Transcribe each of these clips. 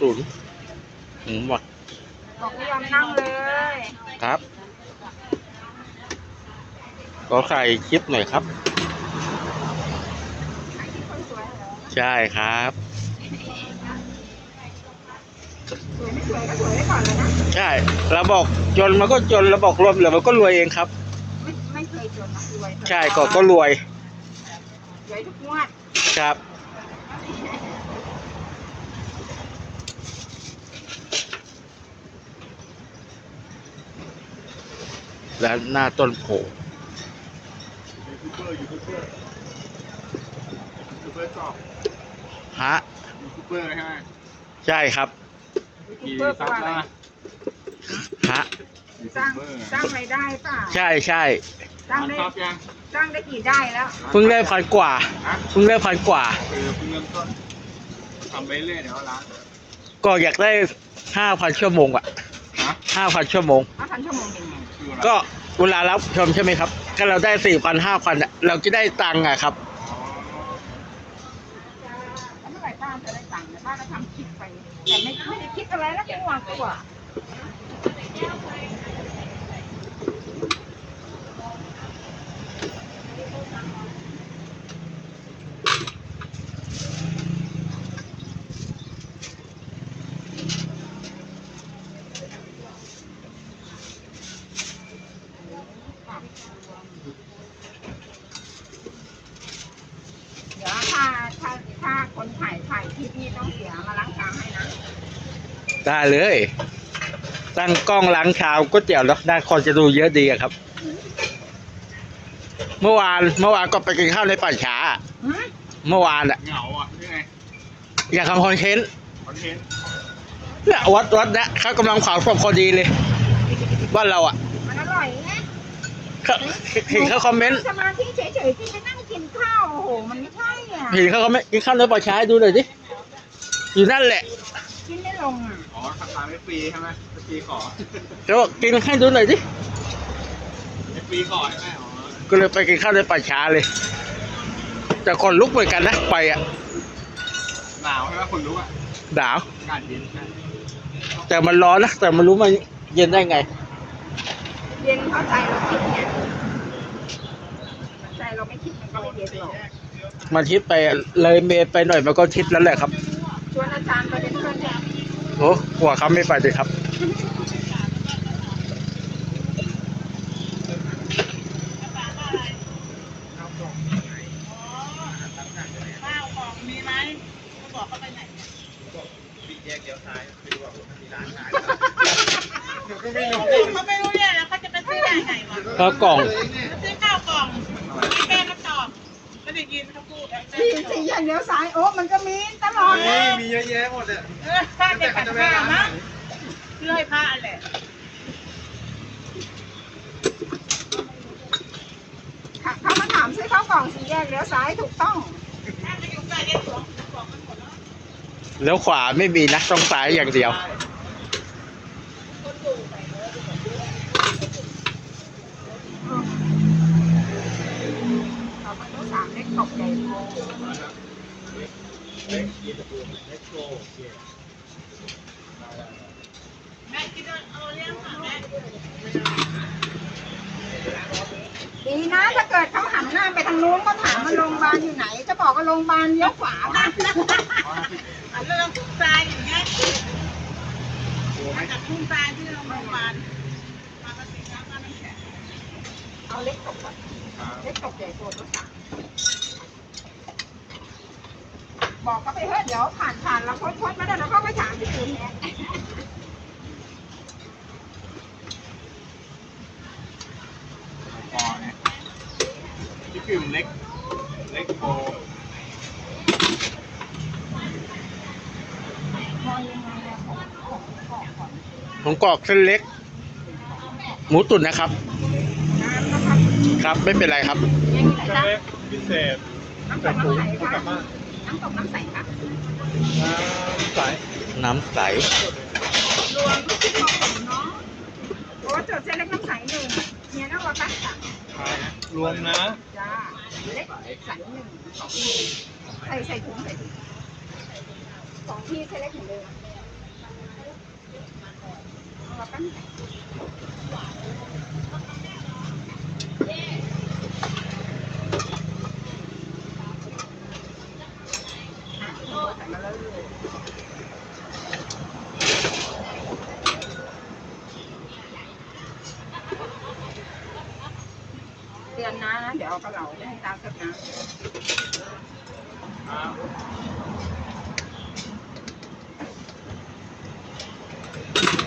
ตุ๋นหมูหมักบอกไม่ยอมนั่งเลยครับก็ใส่คลิปหน่อยครับไอ้ที่คนสวยเหรอใช่ครับสวยไม่สวยก็สวยไว้ก่อนเลยนะใช่เราบอกจนมันก็จนเราบอกรวมเหลือมันก็รวยเองครับ ไม่ไม่เคยจนนะรวยใช่ก็ก็รวยรวยทุกงวดครับ และหน้าต้นโพยูทูบเบอร์ยูทูบเบอร์ยูทูบเบอร์จอบฮะยูทูบเบอร์ใช่ไหมใช่ครับยูทูบกี่เบอร์ซับว่าอะไรนะฮะยูสทูร้างบเบอร์สร้างรายได้ป่ะใช่ใช่สร้างร้านได้ซับยังสร้างได้กี่ได้แล้วเพิ่งได้พันกว่าฮะเพิ่งได้พันกว่าคือเพิ่งเริ่มต้นทำไปเรื่อยเดี๋ยวร้านก็อยากได้ห้าพันชั่วโมงอะฮะห้าพันชั่วโมงห้าพันชั่วโมงเองไงคืออะไรก็ เวลารับชมใช่ไหมครับ ก็เราได้สี่พันห้าพันเราจะได้ตังค์อะครับแล้วเมื่อไหร่ป้าจะได้ตังค์เนี่ยป้าก็ทำคลิปไป แต่ไม่ไม่ได้คิดอะไรแล้วจังหวะตัว เดี๋ยวถ้าถ้าถ้าคนถ่ายถ่ายคลิปนี้ต้องเสียมาล้างจานให้นะ ได้เลย ตั้งกล้องล้างชามก๋วยเตี๋ยวแล้วได้คนจะดูเยอะดีอะครับ เมื่อวานเมื่อวานก็ไปกินข้าวในป่าช้าหืมเมื่อวานอะเหงาอะนี่ไงอยากทำคอนเทนต์คอนเทนต์เนี่ยวัดวัดนะเขากำลังเผาศพพอดีเลยบ้านเราอะมันอร่อยไงเขาเห็นเขาคอมเมนต์สมาธิเฉยๆที่ไปนั่งกินข้าวโอ้โหมันไม่ใช่อะเห็นเขาคอมเมนต์กินข้าวในป่าช้าให้ดูหน่อยดิอยู่นั่นแหละ กินไม่ลงอะ อ๋อทำตามไม่ฟรีใช่ไหมไม่ฟรีขอแล้วบอกกินให้ดูหน่อยดิไม่ฟรีขอใช่ไหมอ๋อก็เลยไปกินข้าวในป่าช้าเลย แต่คนลุกเหมือนกันนะไปอะหนาวใช่ไหมคนรู้อะหนาวอากาศเย็นใช่แต่มันร้อนนะแต่มันรู้มันเย็นได้ไง เย็นเข้าใจเราคิดไงใจเราไม่คิดมันก็ไม่เย็นหรอกมันทิศไปเลยเมย์ไปหน่อยมันก็ทิศแล้วแหละครับ ชวนอาจารย์ไป โอ้กลัวเขาไม่ไปเลยครับ ข้าวของมีไหมเขาบอกเขาไปไหนแยกเดียวซ้ายไปดูว่ามีร้านขายเขาไม่รู้เนี่ยแล้วเขาจะไปซื้อได้ไงวะก็กล่อง ซื้อข้าวกล่องมีแม่มาตอบไม่ได้ยินเขาพูดสี่สี่อย่างเดียวซ้ายโอ้มันก็มี ตลอดเลเฮ้ยยมีเยอะแยะหมดอะเออผ้าเด็กขัดผ้ามั้งเลื่อยผ้าแหละเขามาถามซื้อข้าวกล่องสี่แยกเลี้ยวซ้ายถูกต้อง ถ้าจะอยู่ใกล้ได้สองกล่องมันหมดแล้วแล้วขวาไม่มีนะต้องซ้ายอย่างเดียว เราไปต้องสามเล็กตกใหญ่โตแม่คิ ดว่าเอาเลี้ยงค่ะแม่ดีนะถ้าเกิดเขาหันหน้าไปทางนู้นก็ถามว่าโรงพยาบาลอยู่ไหน จะบอกว่าโรงพยาบาลเลี้ยวขวานะอันเรื่องทุ่งทรายอย่างเงี้ยมาจากทุ่งทรายที่โรงพยาบาลมาปฏิบัติการน้ำแข็งเอาเล็กตกก่อนเล็กตกใหญ่โตตัวสาม บอกเขาไปเถอะเดี๋ยวผ่านผ่านแล้วพ้นพ้นมาแล้วเราก็ไปถามที่คืนนี้พอเนี่ยที่ฟิล์มเล็ก เล็กโบมองยังไงอะของของของก่อนผมกรอกเส้นเล็ก หมูตุ๋นนะครับน้ำนะครับครับไม่เป็นไรครับยังไงจ๊ะเล็กพิเศษน้ำตกน้ำใสคะน้ำตกน้ำใสคะน้ำใสน้ำใส รวมทุกที่ของผมเนาะโอ้โจทย์เส้นเล็กน้ำใสหนึ่งเนี่ยน่ารักค่ะรวมนะ จ้า เล็กใสหนึ่งสองใส่ใส่ถุงใส่ถุงของพี่เส้เล็กหนึ่งเดิมเราตั้ง เตือนนะ เดี๋ยวเอากระเหล่าไปให้ตาสักนะ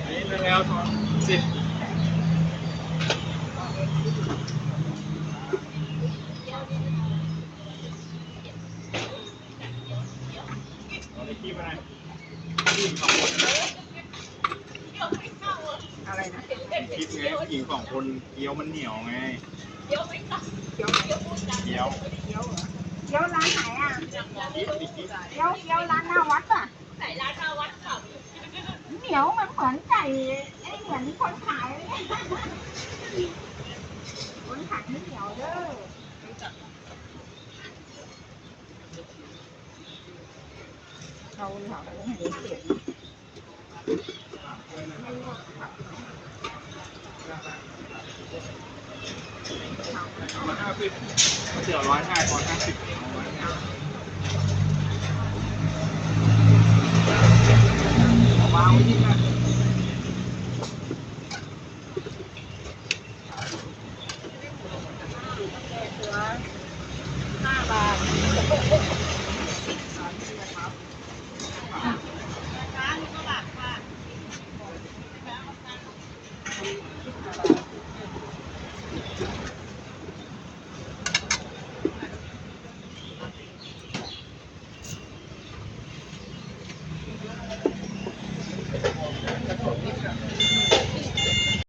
อันนี้เป็นแล้วสิบเอาในคลิปอะไรผู้หญิงสองคนนะอะไรนะ คลิปไงผู้หญิงสองคนเกี๊ยวมันเหนียวไง เกี๊ยวไหนเกี๊ยวเกี๊ยวเหรอเกี๊ยวร้านไหนอะคลิปอีกคลิปเกี๊ยวเกี๊ยว ร้อยห้าสิบเสือร้อยห้าร้อยห้าสิบวาห้าบาท